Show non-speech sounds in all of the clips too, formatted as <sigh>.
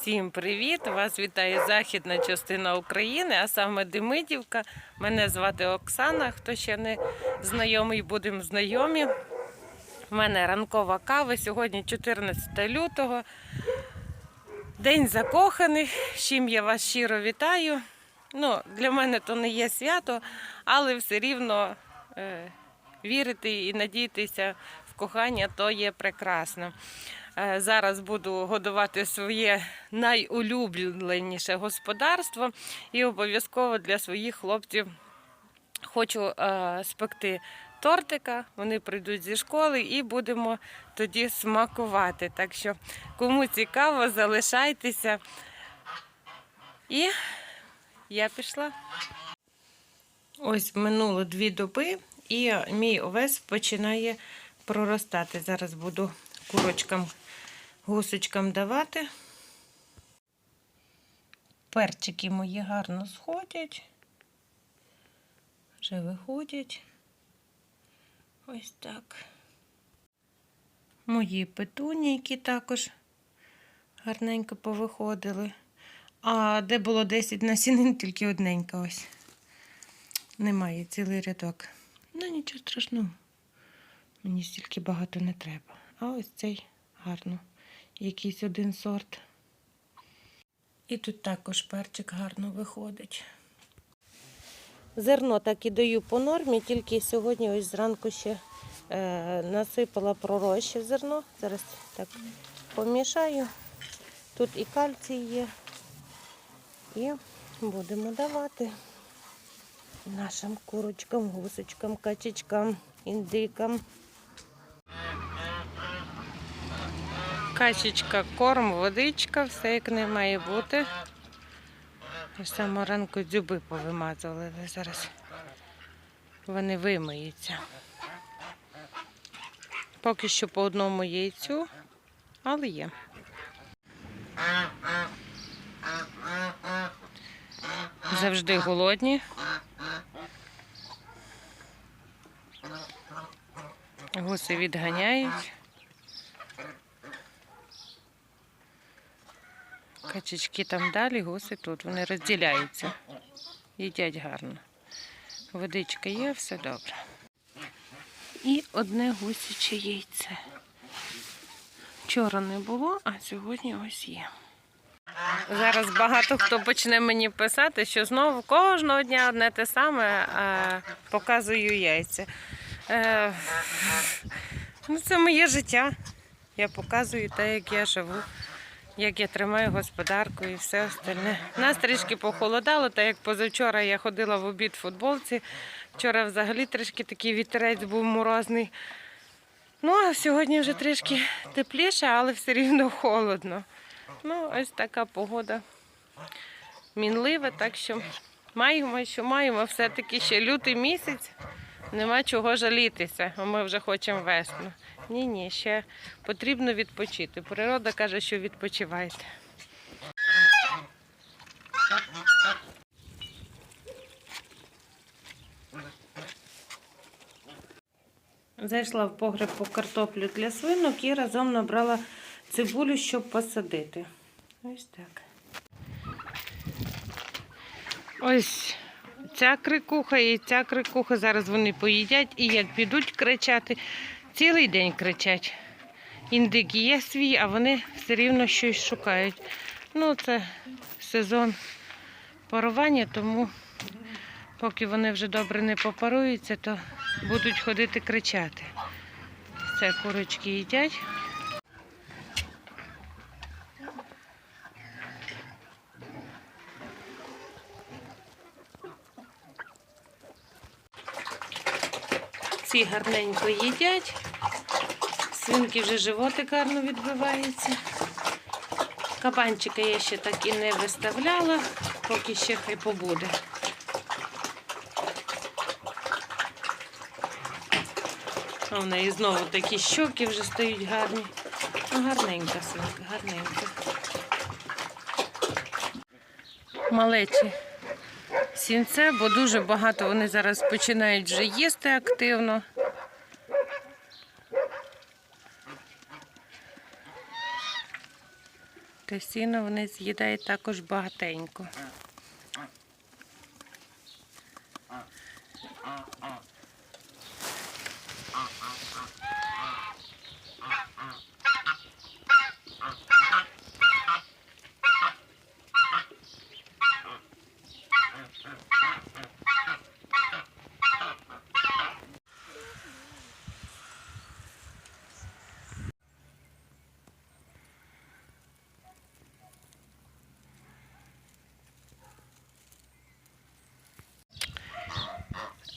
Всім привіт! Вас вітає західна частина України, а саме Демидівка. Мене звати Оксана. Хто ще не знайомий, будемо знайомі. У мене ранкова кава. Сьогодні 14 лютого. День закоханих. З чим я вас щиро вітаю. Ну, для мене то не є свято, але все рівно е, вірити і надіятися в кохання то є прекрасно. Е, Зараз буду годувати своє найулюбленіше господарство і обов'язково для своїх хлопців хочу е, спекти тортика. Вони прийдуть зі школи і будемо тоді смакувати. Так що, кому цікаво, залишайтеся. І я пішла. Ось минуло дві доби, і мій овес починає проростати. Зараз буду курочкам, гусочкам давати. Перчики мої гарно сходять. Вже виходять. Ось так. Мої петунійки також гарненько повиходили. А де було 10 насінин, тільки одненька ось. Немає цілий рядок. Ну, нічого страшного. Мені стільки багато не треба. А ось цей гарно. Якийсь один сорт. І тут також перчик гарно виходить. Зерно так і даю по нормі, тільки сьогодні ось зранку ще е, насипала пророщі зерно. Зараз так помішаю. Тут і кальцій є. І будемо давати нашим курочкам, гусочкам, качечкам, індикам. Качечка, корм, водичка, все як не має бути. З самого ранку дзюби повимазували, але зараз вони вимиються. Поки що по одному яйцю, але є. Завжди голодні. Гуси відганяють. Качечки там далі, гуси тут. Вони розділяються. Їдять гарно. Водичка є, все добре. І одне гусяче яйце. Вчора не було, а сьогодні ось є. Зараз багато хто почне мені писати, що знову кожного дня одне те саме а, показую яйця. Е, ну, це моє життя. Я показую те, як я живу, як я тримаю господарку і все остальне. Нас трішки похолодало, так як позавчора я ходила в обід в футболці. Вчора взагалі трішки такий вітерець був морозний. Ну, а сьогодні вже трішки тепліше, але все рівно холодно. Ну, ось така погода мінлива, так що маємо, що маємо, все-таки ще лютий місяць, нема чого жалітися, а ми вже хочемо весну. Ні, ні, ще потрібно відпочити. Природа каже, що відпочивайте. Зайшла в погреб по картоплю для свинок і разом набрала цибулю, щоб посадити. Ось так. Ось ця крикуха і ця крикуха. Зараз вони поїдять і як підуть кричати, цілий день кричать. Індик є свій, а вони все рівно щось шукають. Ну, це сезон парування, тому поки вони вже добре не попаруються, то будуть ходити кричати. Це курочки їдять. Ці гарненько їдять. Свинки вже животик гарно відбивається. Кабанчика я ще так і не виставляла, поки ще хай побуде. А в неї знову такі щоки вже стають гарні. Ну, гарненька свинка, гарненька. Малечі сінце, бо дуже багато вони зараз починають вже їсти активно. Сіно вони з'їдають також багатенько.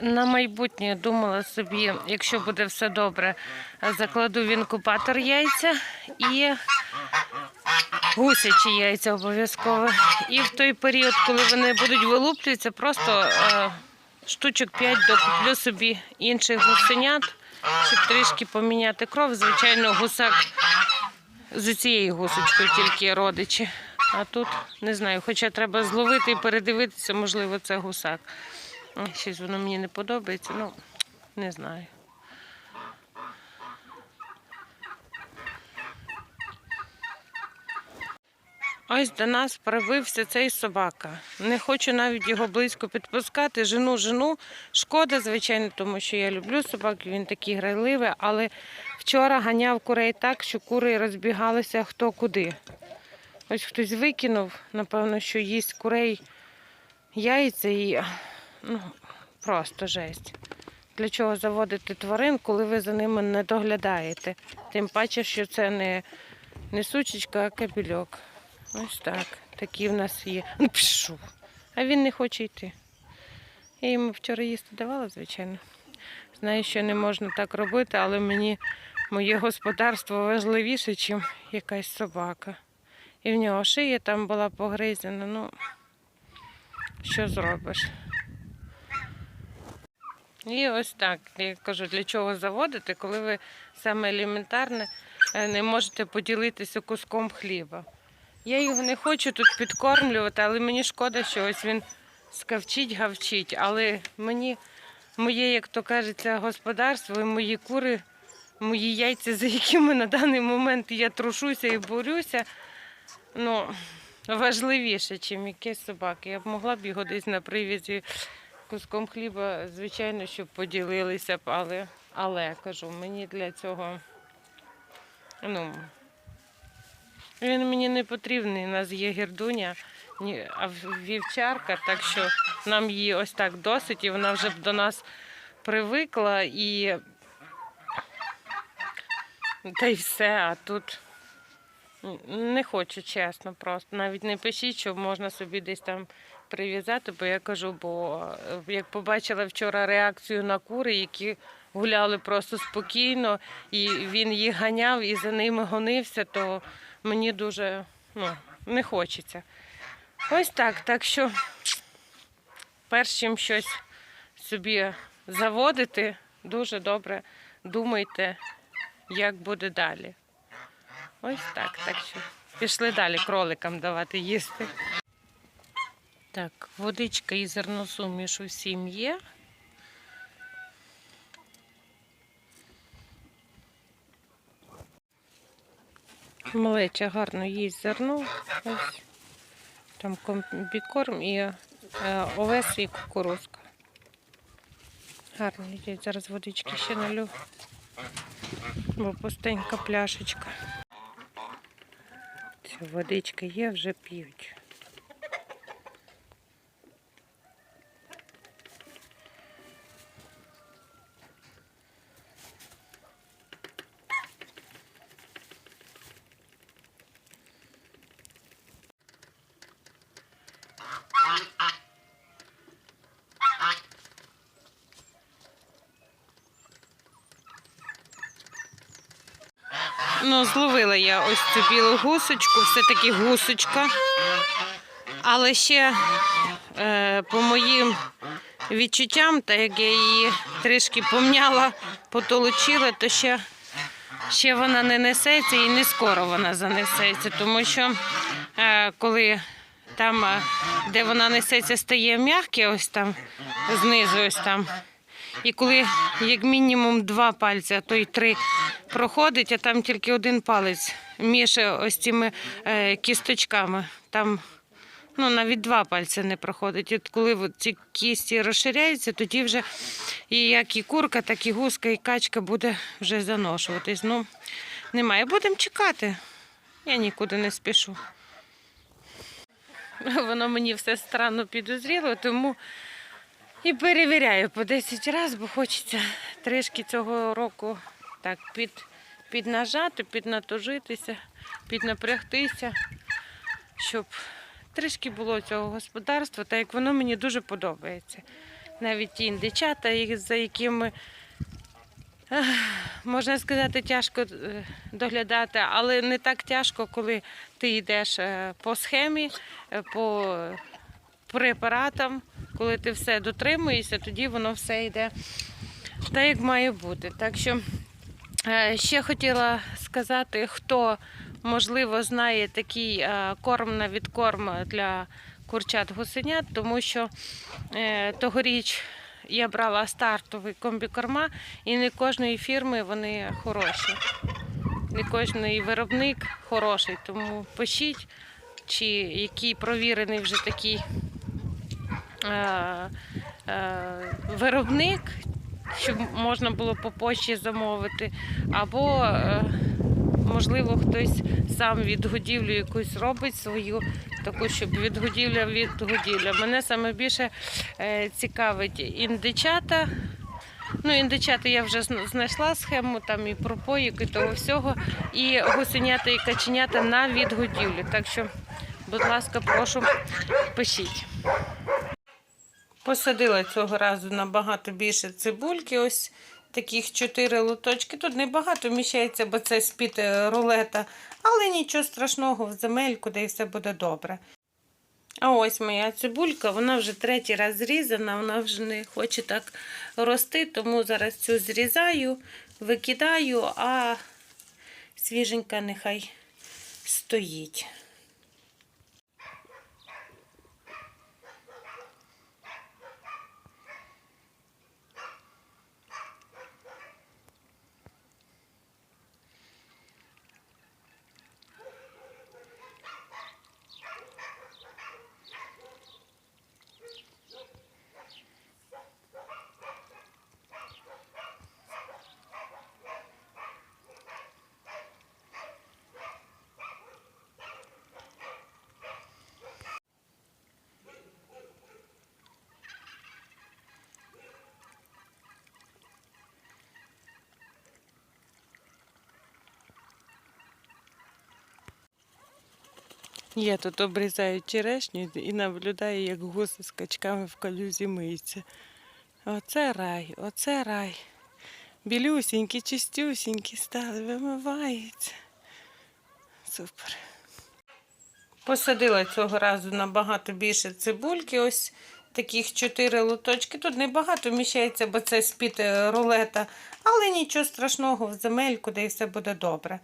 На майбутнє думала собі, якщо буде все добре, закладу в інкубатор яйця і гусячі яйця обов'язково. І в той період, коли вони будуть вилуплюватися, просто е, штучок 5 докуплю собі інших гусенят, щоб трішки поміняти кров. Звичайно, гусак з цією гусочкою тільки родичі. А тут не знаю, хоча треба зловити і передивитися, можливо, це гусак. Щось воно мені не подобається, ну не знаю. Ось до нас прибився цей собака. Не хочу навіть його близько підпускати. Жену, жену. Шкода, звичайно, тому що я люблю собак, він такий грайливий, але вчора ганяв курей так, що кури розбігалися хто куди. Ось хтось викинув, напевно, що їсть курей яйця і ну, просто жесть. Для чого заводити тварин, коли ви за ними не доглядаєте? Тим паче, що це не, не сучечка, а кабельок. Ось так. Такі в нас є. Ну. А він не хоче йти. Я йому вчора їсти давала, звичайно. Знаю, що не можна так робити, але мені моє господарство важливіше, ніж якась собака. І в нього шия там була погризена. Ну, що зробиш? І ось так. Я кажу, для чого заводити, коли ви саме елементарне е, не можете поділитися куском хліба. Я його не хочу тут підкормлювати, але мені шкода, що ось він скавчить, гавчить. Але мені моє, як то кажеться, господарство і мої кури, мої яйця, за якими на даний момент я трушуся і борюся, ну, важливіше, ніж якісь собаки. Я б могла б його десь на привізі куском хліба, звичайно, щоб поділилися б, але, але кажу, мені для цього. Ну, він мені не потрібний. У нас є гірдуня, а вівчарка, так що нам її ось так досить, і вона вже б до нас привикла і та й все, а тут не хочу, чесно, просто. Навіть не пишіть, що можна собі десь там прив'язати, бо я кажу, бо е, як побачила вчора реакцію на кури, які гуляли просто спокійно, і він їх ганяв і за ними гонився, то мені дуже ну, не хочеться. Ось так. Так що, перш чим щось собі заводити, дуже добре думайте, як буде далі. Ось так. Так що пішли далі кроликам давати їсти. Так, водичка і зерносуміш усім є. Малеча гарно їсть зерно. Ось. Там комбікорм і е, овес і кукурузка. Гарно їдять. Зараз водички ще налю. Бо пустенька пляшечка. Ця водичка є, вже п'ють. Ну, зловила я ось цю білу гусочку, все-таки гусочка. Але ще е, по моїм відчуттям, так як я її трішки помняла, потолочила, то ще, ще вона не несеться і не скоро вона занесеться, тому що е, коли там, е, де вона несеться, стає м'яке, ось там, знизу ось там. І коли як мінімум два пальці, а то й три проходить, а там тільки один палець між ось цими е, кісточками. Там ну, навіть два пальці не проходить. От коли ці кісті розширяються, тоді вже і як і курка, так і гуска, і качка буде вже заношуватись. Ну, немає. Будемо чекати. Я нікуди не спішу. <laughs> Воно мені все странно підозріло, тому і перевіряю по 10 разів, бо хочеться трішки цього року так під, піднажати, піднатужитися, піднапрягтися, щоб трішки було цього господарства, так як воно мені дуже подобається. Навіть ті індичата, за якими можна сказати, тяжко е, доглядати, але не так тяжко, коли ти йдеш е, по схемі, е, по препаратам, коли ти все дотримуєшся, тоді воно все йде так, як має бути. Так що е, ще хотіла сказати, хто можливо знає такий е, корм на відкорм для курчат гусенят, тому що е, тогоріч я брала стартовий комбікорма, і не кожної фірми вони хороші. Не кожний виробник хороший, тому пишіть, чи який провірений вже такий виробник, щоб можна було по почті замовити, або е, можливо хтось сам відгодівлю якусь робить свою, таку, щоб відгодівля відгодівля. Мене саме більше е, цікавить індичата. Ну, індичата я вже знайшла схему, там і пропоїк, і того всього, і гусенята і каченята на відгодівлю. Так що, будь ласка, прошу, пишіть. Посадила цього разу набагато більше цибульки. Ось таких чотири лоточки. Тут небагато вміщається, бо це з-під е, рулета, але нічого страшного в земельку, де і все буде добре. А ось моя цибулька, вона вже третій раз зрізана, вона вже не хоче так рости, тому зараз цю зрізаю, викидаю, а свіженька нехай стоїть. Я тут обрізаю черешню і наблюдаю, як гуси з качками в калюзі миються. Оце рай, оце рай. Білюсінькі, чистюсінькі стали, вимиваються. Супер. Посадила цього разу набагато більше цибульки. Ось таких чотири лоточки. Тут небагато вміщається, бо це з-під е, рулета, але нічого страшного в земельку, де все буде добре.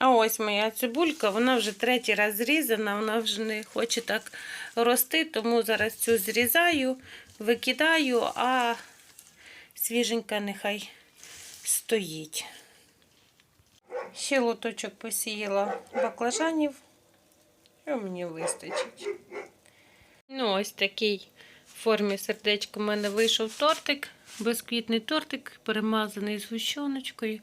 А ось моя цибулька, вона вже третій раз зрізана, вона вже не хоче так рости, тому зараз цю зрізаю, викидаю, а свіженька нехай стоїть. Ще лоточок посіяла баклажанів, і мені вистачить. Ну, ось такий в формі сердечка у мене вийшов тортик, безквітний тортик, перемазаний згущеночкою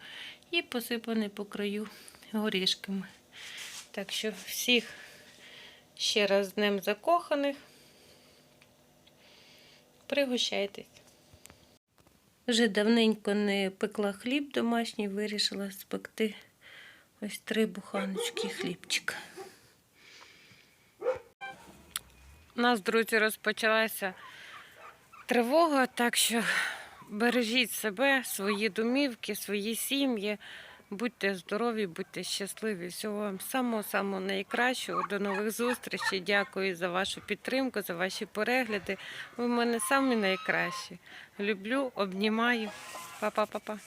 і посипаний по краю горішками. Так що всіх ще раз з Днем закоханих. Пригощайтесь. Вже давненько не пекла хліб домашній, вирішила спекти ось три буханочки хлібчика. У нас, друзі, розпочалася тривога, так що бережіть себе, свої домівки, свої сім'ї. Будьте здорові, будьте щасливі. Всього вам самого-самого найкращого. До нових зустрічей. Дякую за вашу підтримку, за ваші перегляди. Ви в мене самі найкращі. Люблю, обнімаю. Па-па-па-па.